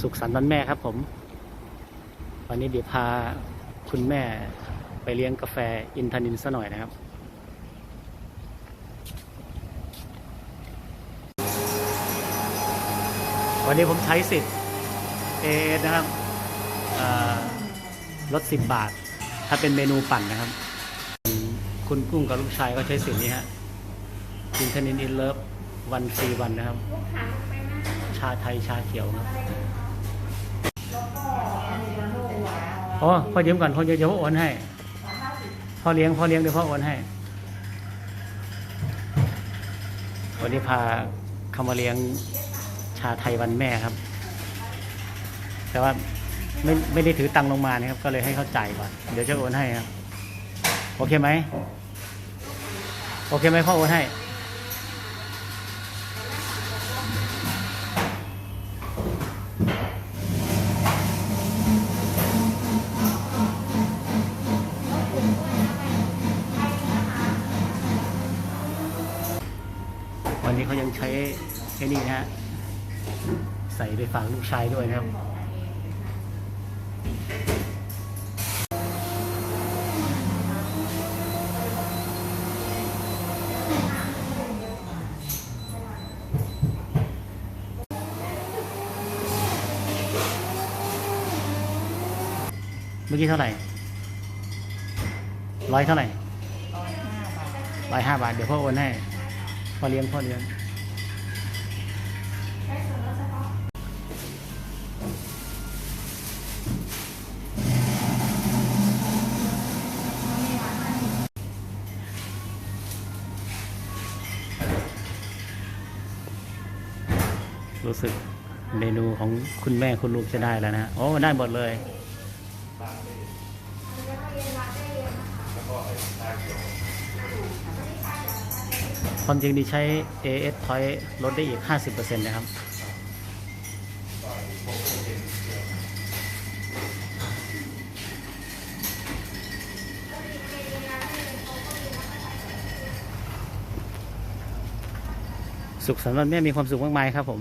สุขสันต์วันแม่ครับผม วันนี้เดี๋ยวพาคุณแม่ไปเลี้ยงกาแฟอินทนินซะหน่อยนะครับ วันนี้ผมใช้สิทธิ์เอนะครับอ่าลด10บาท ถ้าเป็นเมนูปั่นนะครับ คุณกุ้งกับลูกชายก็ใช้สิทธิ์นี้ฮะอินทนินอินเลิฟวันฟรีวันนะครับ ชาไทยชาเขียวครับ อ๋อพ่อยืมก่อนพ่อเดี๋ยวเดี๋ยวพ่อโอนให้พ่อเลี้ยงพ่อเลี้ยงเดี๋ยวพ่อโอนให้วันนี้พาเขามาเลี้ยงชาไทยวันแม่ครับ แต่ว่าไม่ไม่ได้ถือตังลงมานะครับ ก็เลยให้เขาจ่ายก่อนเดี๋ยวจะโอนให้ครับ โอเคไหมโอเคไหมพ่อโอนให้ วันนี้เขายังใช้ไอ้นี่นะฮะ ใส่ไปฝากลูกชายด้วยนะครับเมื่อกี้เท่าไหร่ร้อยเท่าไหร่ร้อยห้าบาท เดี๋ยวพ่อโอนให้ พ่อเลี้ยงพ่อเลี้ยงรู้สึกเมนูของคุณแม่คุณลูกจะได้แล้วนะ โอ้ ได้หมดเลย ความจริงดีใช้ AS Point ลดได้อีก 50%นะครับสุขสันต์วันแม่มีความสุขมากมายครับผม